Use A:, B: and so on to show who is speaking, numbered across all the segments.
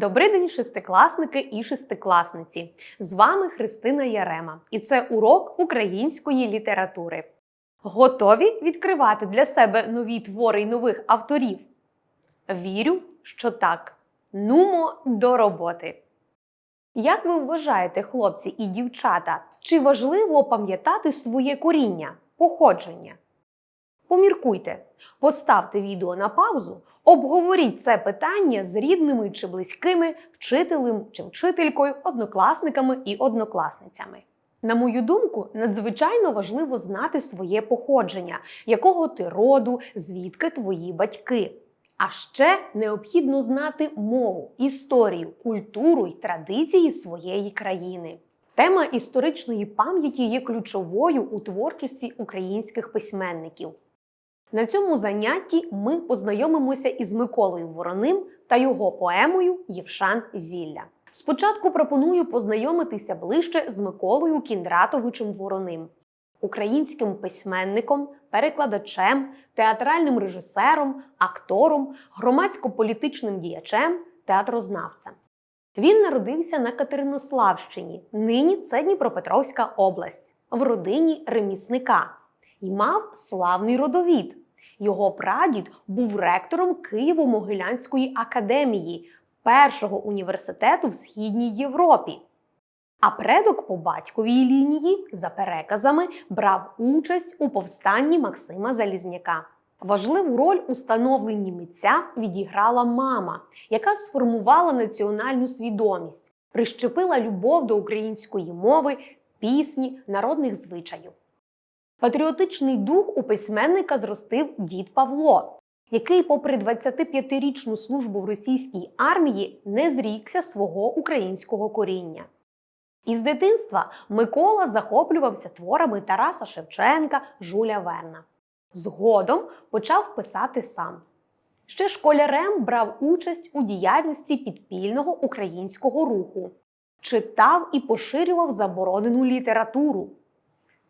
A: Добрий день, шестикласники і шестикласниці. З вами Христина Ярема, і це урок української літератури. Готові відкривати для себе нові твори й нових авторів? Вірю, що так. Нумо до роботи. Як ви вважаєте, хлопці і дівчата, чи важливо пам'ятати своє коріння, походження? Поміркуйте, поставте відео на паузу, обговоріть це питання з рідними чи близькими, вчителем чи вчителькою, однокласниками і однокласницями. На мою думку, надзвичайно важливо знати своє походження, якого ти роду, звідки твої батьки. А ще необхідно знати мову, історію, культуру й традиції своєї країни. Тема історичної пам'яті є ключовою у творчості українських письменників. На цьому занятті ми познайомимося із Миколою Вороним та його поемою Євшан Зілля. Спочатку пропоную познайомитися ближче з Миколою Кіндратовичем Вороним, українським письменником, перекладачем, театральним режисером, актором, громадсько-політичним діячем, театрознавцем. Він народився на Катеринославщині, нині це Дніпропетровська область, в родині ремісника і мав славний родовід. Його прадід був ректором Києво-Могилянської академії, першого університету в Східній Європі. А предок по батьковій лінії, за переказами, брав участь у повстанні Максима Залізняка. Важливу роль у становленні митця відіграла мама, яка сформувала національну свідомість, прищепила любов до української мови, пісні, народних звичаїв. Патріотичний дух у письменника зростив дід Павло, який, попри 25-річну службу в російській армії, не зрікся свого українського коріння. Із дитинства Микола захоплювався творами Тараса Шевченка, Жуля Верна. Згодом почав писати сам. Ще школярем брав участь у діяльності підпільного українського руху, читав і поширював заборонену літературу.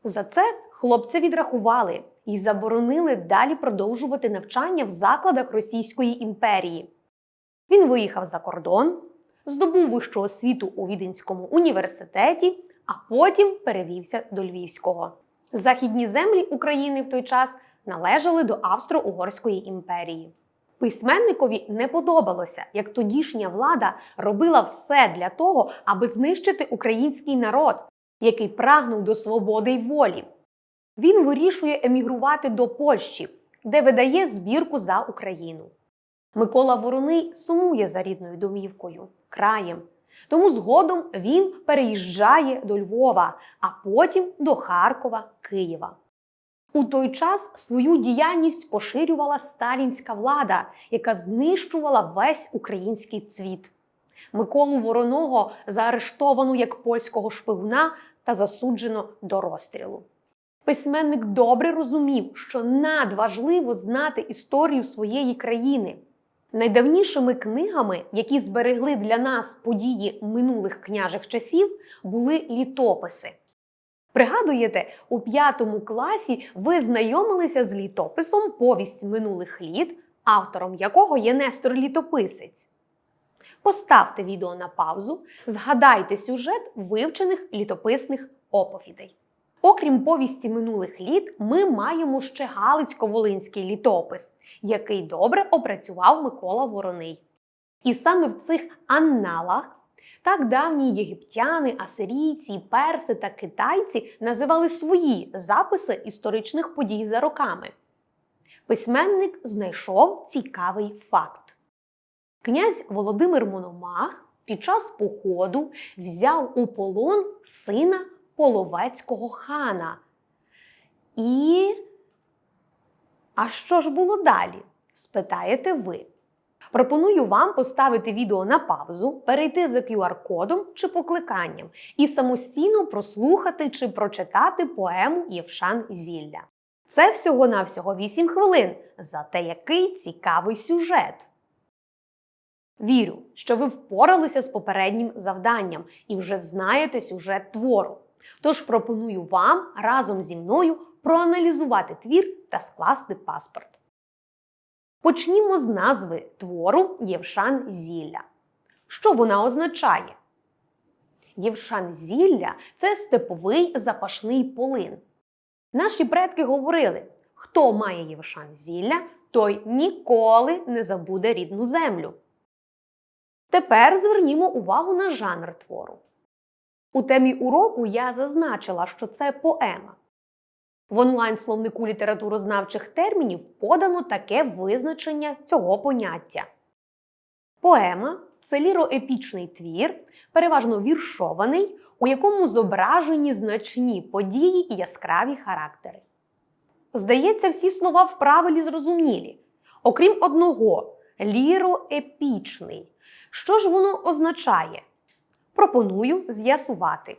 A: За це хлопця відрахували і заборонили далі продовжувати навчання в закладах Російської імперії. Він виїхав за кордон, здобув вищу освіту у Віденському університеті, а потім перевівся до Львівського. Західні землі України в той час належали до Австро-Угорської імперії. Письменникові не подобалося, як тодішня влада робила все для того, аби знищити український народ, який прагнув до свободи й волі. Він вирішує емігрувати до Польщі, де видає збірку за Україну. Микола Вороний сумує за рідною домівкою, краєм. Тому згодом він переїжджає до Львова, а потім до Харкова, Києва. У той час свою діяльність поширювала сталінська влада, яка знищувала весь український цвіт. Миколу Вороного заарештовано як польського шпигуна та засуджено до розстрілу. Письменник добре розумів, що надважливо знати історію своєї країни. Найдавнішими книгами, які зберегли для нас події минулих княжих часів, були літописи. Пригадуєте, у п'ятому класі ви знайомилися з літописом Повість минулих літ, автором якого є Нестор Літописець. Поставте відео на паузу, згадайте сюжет вивчених літописних оповідей. Окрім повісті минулих літ, ми маємо ще Галицько-Волинський літопис, який добре опрацював Микола Вороний. І саме в цих анналах так давні єгиптяни, асирійці, перси та китайці називали свої записи історичних подій за роками. Письменник знайшов цікавий факт. Князь Володимир Мономах під час походу взяв у полон сина половецького хана. І. А що ж було далі? спитаєте ви. Пропоную вам поставити відео на паузу, перейти за QR-кодом чи покликанням і самостійно прослухати чи прочитати поему Євшан Зілля. Це всього-навсього 8 хвилин. Зате який цікавий сюжет! Вірю, що ви впоралися з попереднім завданням і вже знаєте сюжет твору. Тож пропоную вам разом зі мною проаналізувати твір та скласти паспорт. Почнімо з назви твору Євшан Зілля. Що вона означає? Євшан зілля це степовий запашний полин. Наші предки говорили: хто має євшан зілля, той ніколи не забуде рідну землю. Тепер звернімо увагу на жанр твору. У темі уроку я зазначила, що це поема. В онлайн-словнику літературознавчих термінів подано таке визначення цього поняття. Поема це ліроепічний твір, переважно віршований, у якому зображені значні події і яскраві характери. Здається, всі слова в правилі зрозумілі, окрім одного ліроепічний. Що ж воно означає? Пропоную з'ясувати.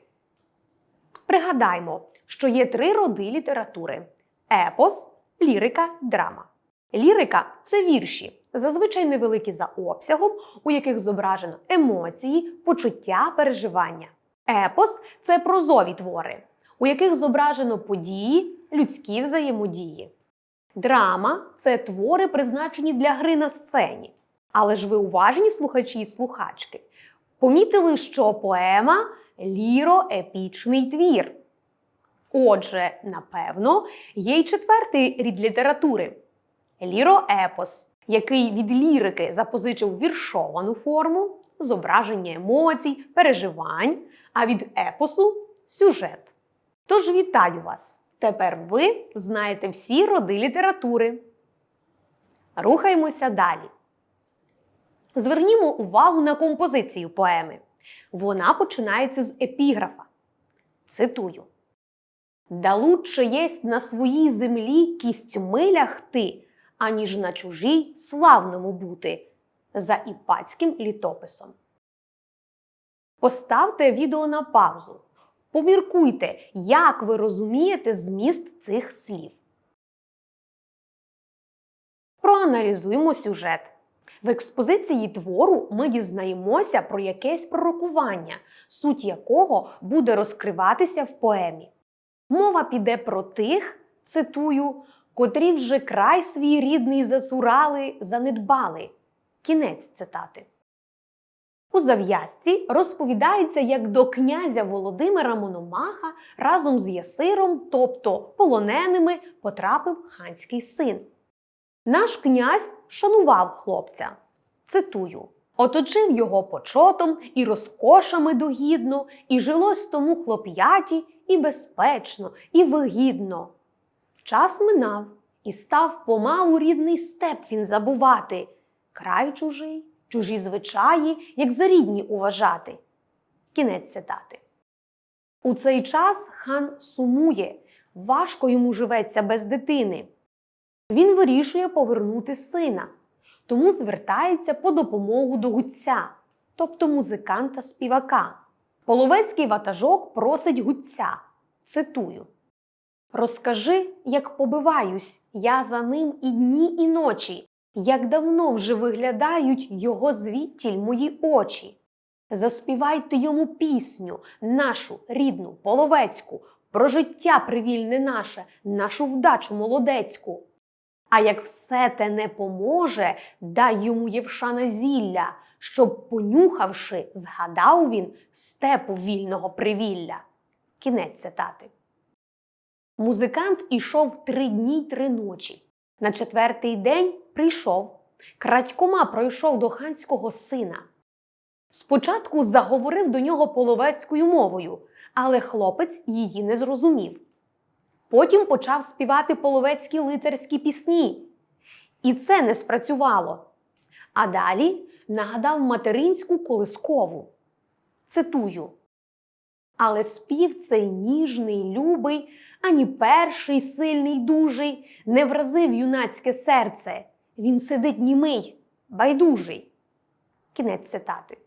A: Пригадаймо, що є три роди літератури: епос, лірика, драма. Лірика це вірші, зазвичай невеликі за обсягом, у яких зображено емоції, почуття, переживання. Епос це прозові твори, у яких зображено події, людські взаємодії. Драма це твори, призначені для гри на сцені. Але ж ви уважні слухачі і слухачки. Помітили, що поема ліроепічний твір. Отже, напевно, є й четвертий рід літератури ліроепос, який від лірики запозичив віршовану форму, зображення емоцій, переживань, а від епосу сюжет. Тож вітаю вас! Тепер ви знаєте всі роди літератури. Рухаємося далі. Звернімо увагу на композицію поеми. Вона починається з епіграфа. Цитую: Да лучше єсть на своїй землі кістьми лягти, аніж на чужій славному бути. За іпатським літописом. Поставте відео на паузу. Поміркуйте, як ви розумієте зміст цих слів. Проаналізуємо сюжет. В експозиції твору ми дізнаємося про якесь пророкування, суть якого буде розкриватися в поемі. Мова піде про тих, цитую, котрі вже край свій рідний зацурали, занедбали. Кінець цитати. У зав'язці розповідається, як до князя Володимира Мономаха разом з Ясиром, тобто полоненими, потрапив ханський син. Наш князь шанував хлопця. Цитую: оточив його почотом і розкошами догідно, і жилось тому хлоп'яті і безпечно, і вигідно. Час минав, і став помалу рідний степ він забувати, край чужий, чужі звичаї, як за рідні уважати. Кінець цитати. У цей час хан сумує, важко йому живеться без дитини. Він вирішує повернути сина, тому звертається по допомогу до гуця, тобто музиканта співака. Половецький ватажок просить гуця. Цитую: Розкажи, як побиваюсь я за ним і дні, і ночі, як давно вже виглядають його звідтіль мої очі. Заспівайте йому пісню, нашу рідну, половецьку, про життя привільне наше, нашу вдачу молодецьку. А як все те не поможе, дай йому Євшана зілля, щоб, понюхавши, згадав він степу вільного привілля. Кінець цитати. Музикант ішов три дні й три ночі. На четвертий день прийшов. Крадькома пройшов до ханського сина. Спочатку заговорив до нього половецькою мовою, але хлопець її не зрозумів. Потім почав співати половецькі лицарські пісні. І це не спрацювало. А далі нагадав материнську колискову. Цитую. Але спів цей ніжний, любий, ані перший сильний дужий не вразив юнацьке серце. Він сидить німий, байдужий. Кінець цитати.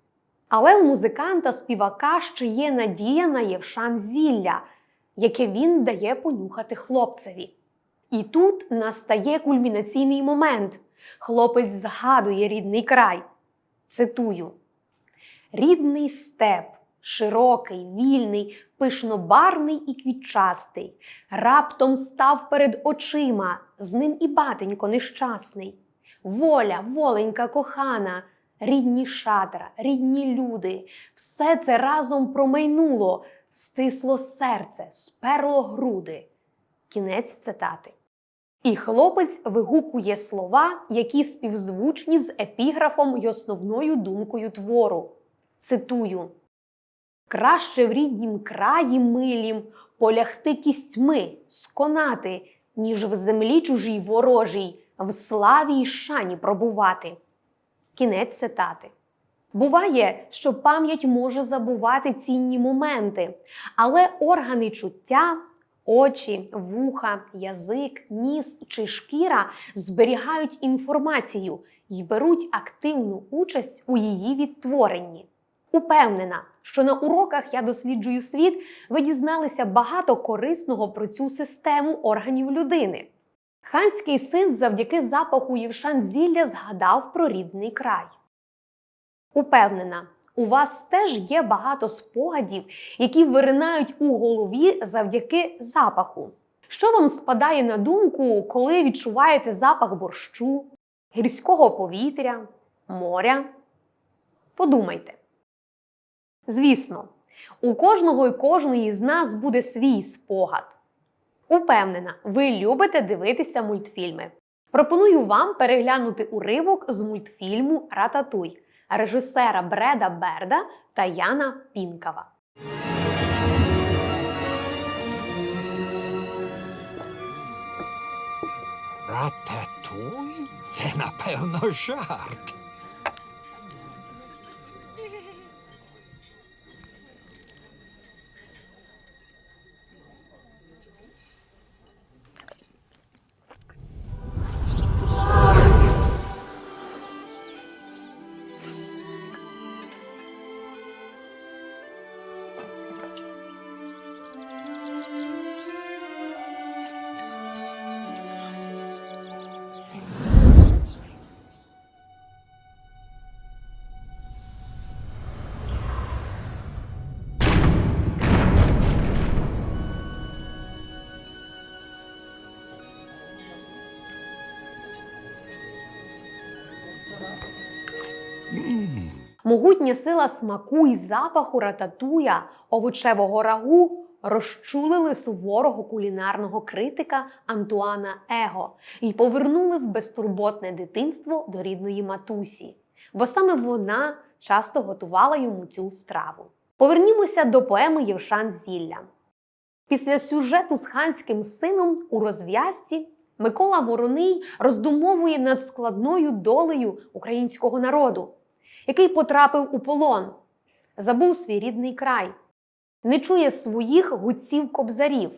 A: Але у музиканта співака ще є надія на Євшан зілля, яке він дає понюхати хлопцеві. І тут настає кульмінаційний момент. Хлопець згадує рідний край. Цитую: Рідний степ, широкий, вільний, пишнобарний і квітчастий, раптом став перед очима, з ним і батенько нещасний. Воля, воленька кохана, рідні шатра, рідні люди. Все це разом промайнуло, стисло серце, сперло груди. Кінець цитати. І хлопець вигукує слова, які співзвучні з епіграфом й основною думкою твору. Цитую: Краще в ріднім краї милім полягти кістьми, сконати, ніж в землі чужій ворожій, в славі й шані пробувати. Кінець цитати. Буває, що пам'ять може забувати цінні моменти, але органи чуття, очі, вуха, язик, ніс чи шкіра зберігають інформацію і беруть активну участь у її відтворенні. Упевнена, що на уроках я досліджую світ, ви дізналися багато корисного про цю систему органів людини. Ханський син завдяки запаху Євшан зілля згадав про рідний край. Упевнена, у вас теж є багато спогадів, які виринають у голові завдяки запаху. Що вам спадає на думку, коли відчуваєте запах борщу, гірського повітря, моря? Подумайте. Звісно, у кожного і кожної з нас буде свій спогад. Упевнена, ви любите дивитися мультфільми. Пропоную вам переглянути уривок з мультфільму Рататуй режисера Бреда Берда та Яна Пінкава.
B: Рататуй? Це напевно жарт.
A: Могутня сила смаку і запаху рататуя, овочевого рагу розчулили суворого кулінарного критика Антуана Его і повернули в безтурботне дитинство до рідної матусі, бо саме вона часто готувала йому цю страву. Повернімося до поеми Євшан Зілля. Після сюжету з ханським сином у розв'язці Микола Вороний роздумовує над складною долею українського народу який потрапив у полон, забув свій рідний край, не чує своїх гуців кобзарів.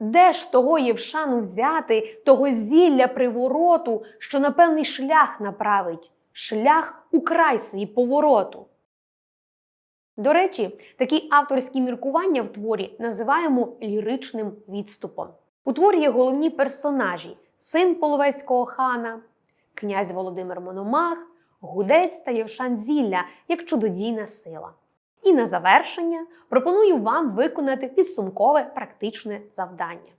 A: Де ж того Євшану взяти, того зілля привороту, що на певний шлях направить, шлях у край свій повороту? До речі, такі авторські міркування в творі називаємо ліричним відступом. У творі є головні персонажі: син половецького хана, князь Володимир Мономах, гудець та Євшан Зілля як чудодійна сила. І на завершення пропоную вам виконати підсумкове практичне завдання.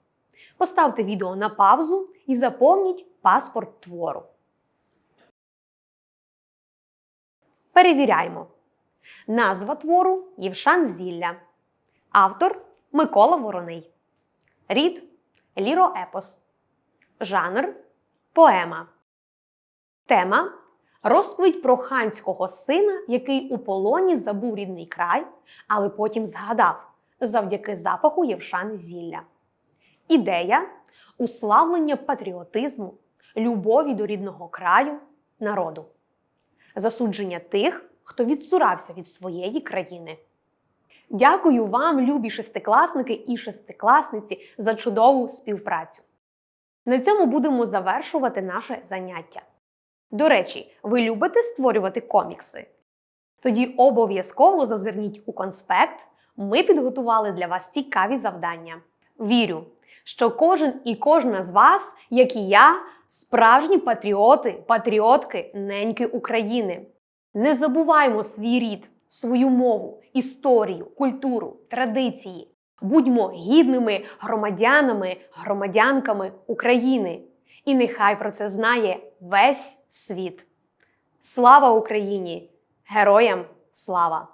A: Поставте відео на паузу і заповніть паспорт твору. Перевіряємо. Назва твору Євшан Зілля. Автор Микола Вороний. Рід Ліроепос. Жанр Поема. Тема Розповідь про ханського сина, який у полоні забув рідний край, але потім згадав завдяки запаху Євшани зілля. Ідея уславлення патріотизму, любові до рідного краю, народу, засудження тих, хто відсурався від своєї країни. Дякую вам, любі шестикласники і шестикласниці, за чудову співпрацю. На цьому будемо завершувати наше заняття. До речі, ви любите створювати комікси? Тоді обов'язково зазирніть у конспект. Ми підготували для вас цікаві завдання. Вірю, що кожен і кожна з вас, як і я, справжні патріоти, патріотки, неньки України. Не забуваймо свій рід, свою мову, історію, культуру, традиції. Будьмо гідними громадянами, громадянками України. І нехай про це знає весь світ. Слава Україні! Героям слава!